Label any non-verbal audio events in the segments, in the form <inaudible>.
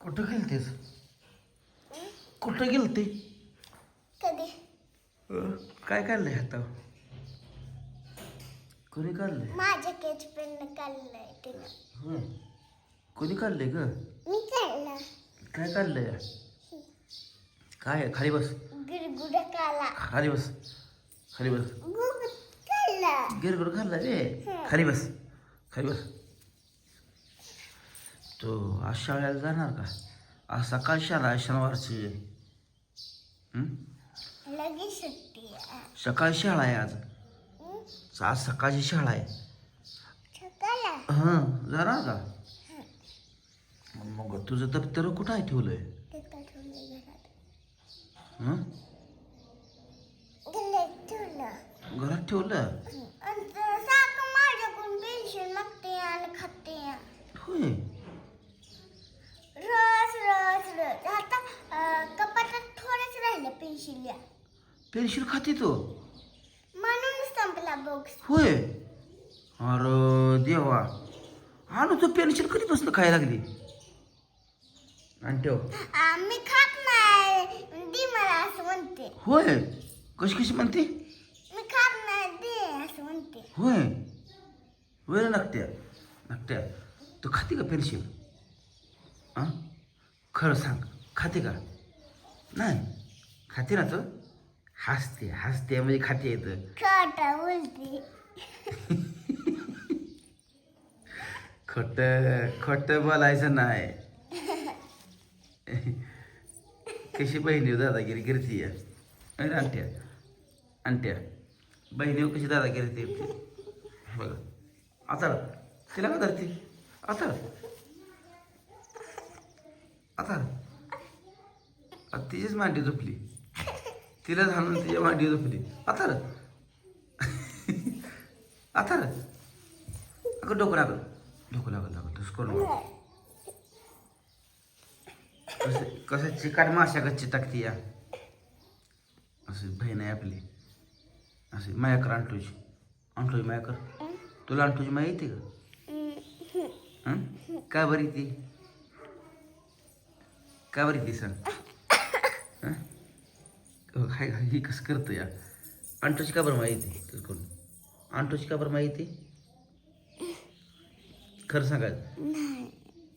कुठं गेलतेस कुठं गेलते? कधी? अं, काय काढलंय हातावर? कोणी काढलंय? माझ्या केच पेन काढलंय तिनं. होय कोणी काढलंय ग? मी काढला. काय काढलंय? काय आहे? खाली बस. गिरगुडा काला. खाली बस. खाली बस. गुड काढला. गिरगुड खाल्ला रे. खाली बस. खाली बस. तो आज शाळेला जाणार का? आज सकाळ शाळा आहे शनिवारची. हं? सकाळी शाळा आहे आज? आज सकाळची शाळा आहे. हां जाणार का मग तुझं दप्तर कुठं आहे ठेवलंय घरात ठेवलं आणि ते सारखं माझ्याकडून पेन्शन मागते आणि खाते होय रोज रोज रोज आता अं, कपाटात थोडंच राहिलं पेन्शिल खाते तो? म्हणून संपला बॉक्स होय? अरे देवा. ना तू पेन्शिल कधीपासून खायला लागली? आणि ठेव. मी खात नाही. दे मला असं म्हणते. होय? कशी कशी म्हणते? मी खात नाही दे असं म्हणते. होय? होय नकट्या नकट्या तू खाते का पेन्शिल हां खरं सांग खाते का? नाही. खाते ना तू? हसते हसते म्हणजे खाते येतं. खोटा बोलते खोटं खोटं बोलायचं नाही. कशी बहिणी दादागिरी करते अरे अंट्या अंट्या बहिणी कशी दादागिरी करते? बघा. आता तिला का धरते? आता आता तिचीच मांडी झोपली तिला झालं तिच्या मांडी झोपली. आता आता अगं डोकं लागल. डोकं लागल लागल. तसं करू कसं कसं चिकाट माशा गच्ची टाकते या. असं बहीण आहे आपली. असे मायाकर आणतोय माया मायाकर तुला आणतोची माया येते का? काय बरी ती का बरी ती सांग? हं? हो, कसं करतं या अंटूची का बरं माहिती करून अंटूची का बरं माहिती खरं सांगायचं?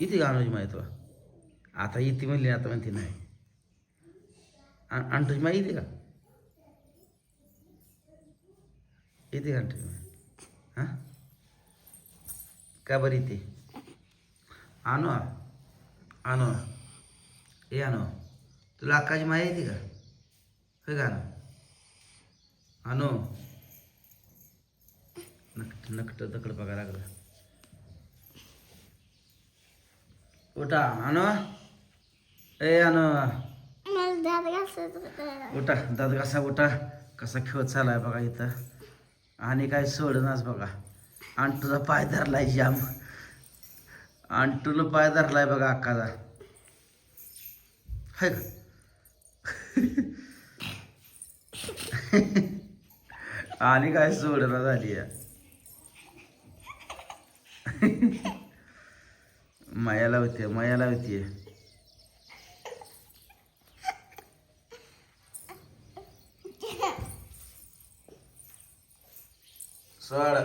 येते का अनुजी माहिती आता येते म्हणली आता म्हणते नाही. अंटूची माहिती का? येते का अंटूची माहिती? हां? का बरं येते आणू आणू ए आणू तुला अक्काची माया येते का? होय का आणू. नकट नकट दकड बघायला लागलं. उठा आणू. ए आणू. उठा दात कसा उठा. कसा खेळ चालाय बघा इथं. आणि काय सोडनाच बघा. अंटूचा पाय धरलाय जाम. अंटूला पाय धरलाय बघा अक्काचा हाय का? <laughs> आणि काय सोडना झाली आहे मायाला होती मायाला होती सोड.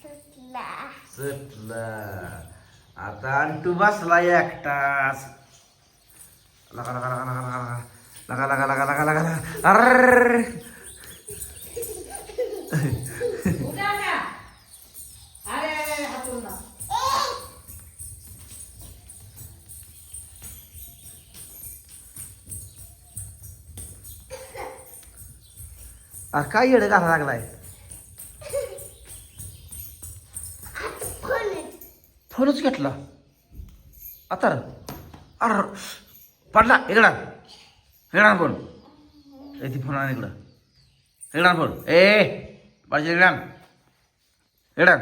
सुटला. सुटला. आता अंटू बसला एकटाच. लगा लगा लगा लगा लगा लगा लगा लगा लगा लगा अर्र अरे काय येडे घाला लागलाय फोनच घेतला आता अर पडला इकडा. इकडा फोन ए ती फोन आण इकडं. इकडा फोन ए पाडशील इकडा इकडा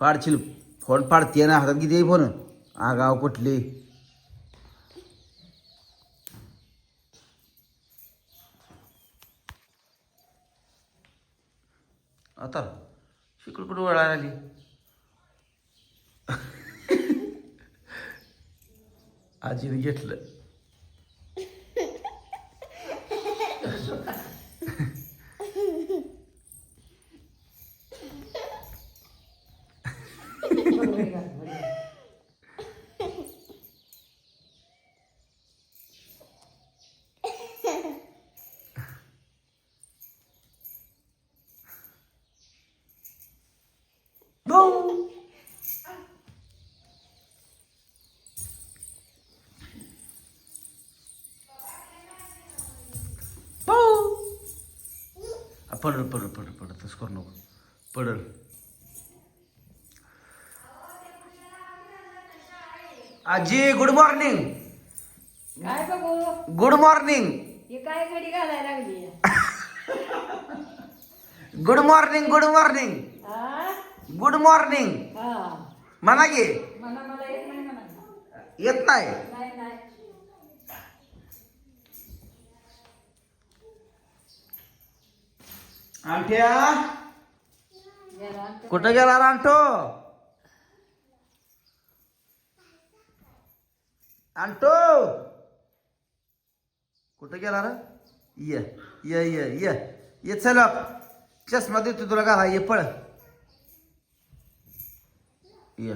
पाडशील फोन पाडते ना हातात किती फोन? आगाव कुठली? आता शिकड कुठं वळायला आली? आजीने घेतलं. पडल पडल पडल पडल. तसं करू नको. पडल. आजी गुड मॉर्निंग काय बघू? गुड मॉर्निंग ही काय घडी घालायला लागली? Good morning good morning good morning म्हणा की. येत नाही. जरा कुठं गेला रांटो आणतो कुठं गेला रे? ये ये ये ये. ये चल. चष्मा देतो तुला घाला ये पळ. ये.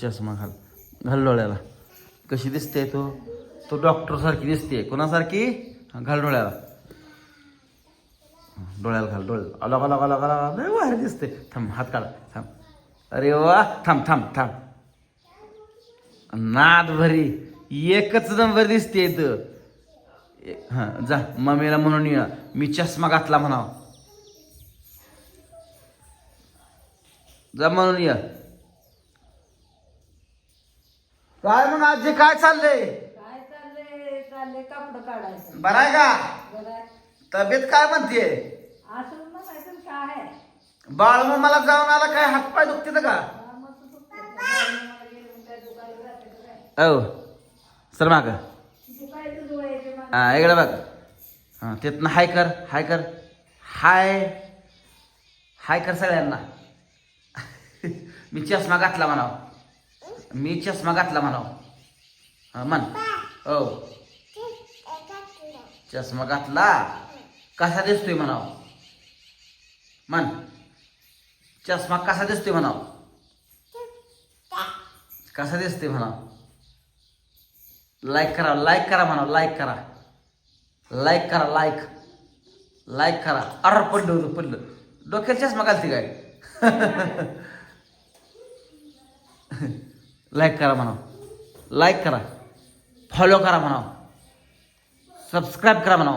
चष्मा घाल. घाल डोळ्याला. कशी दिसते तू? तो डॉक्टर सारखी दिसते कोणासारखी? घाल डोळ्याला. डोळ्याला घाल डोळ्याला अलग अलग अलग अलग लय बाहेर दिसते. थांब हात काढ थांब. अरे वा थांब थांब थांब. नाद भरी एकच नंबर दिसते इथं. हा जा मम्मीला म्हणून ये मी चष्मा घातला म्हणाव. जा म्हणून ये. काय मग आजी काय चाललंय? काय चाललंय? चाललंय कापड काढायचं. बरं आहे का? बरं तब्येत काय म्हणते असं म्हणायचं काय आहे बाळ मग मला जाऊन आला काय हातपाय दुखते का? हा, मग तू दुखतं. का काय? औ सर माग. हा इकडे बघ. हा तिथनं हाय कर हाय कर. हाय हाय कर सगळ्यांना. मी चष्मा घातला म्हणाव. मी चष्मा घातला म्हणाव. हा म्हण. हो चष्मा घातला. कसा दिसतोय म्हणाव? मन. चष्मा कसा दिसतोय म्हणाव? कसा दिसतोय म्हणाव? लाईक करा लाईक करा म्हणा लाईक करा. लाईक करा लाईक लाईक करा. अर पडलं होतं, पडलं. डोक्याला चष्मा घालते काय? लाईक करा म्हणा लाईक करा. फॉलो करा म्हणा सबस्क्राईब करा म्हणा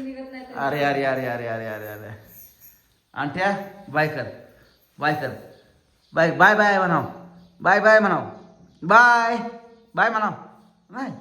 अरे अरे अरे अरे अरे अरे अरे. आणत्या बाय कर. बाय कर. बाय बाय बाय म्हणाव. बाय बाय म्हणाव. बाय. बाय म्हणाव. नाही.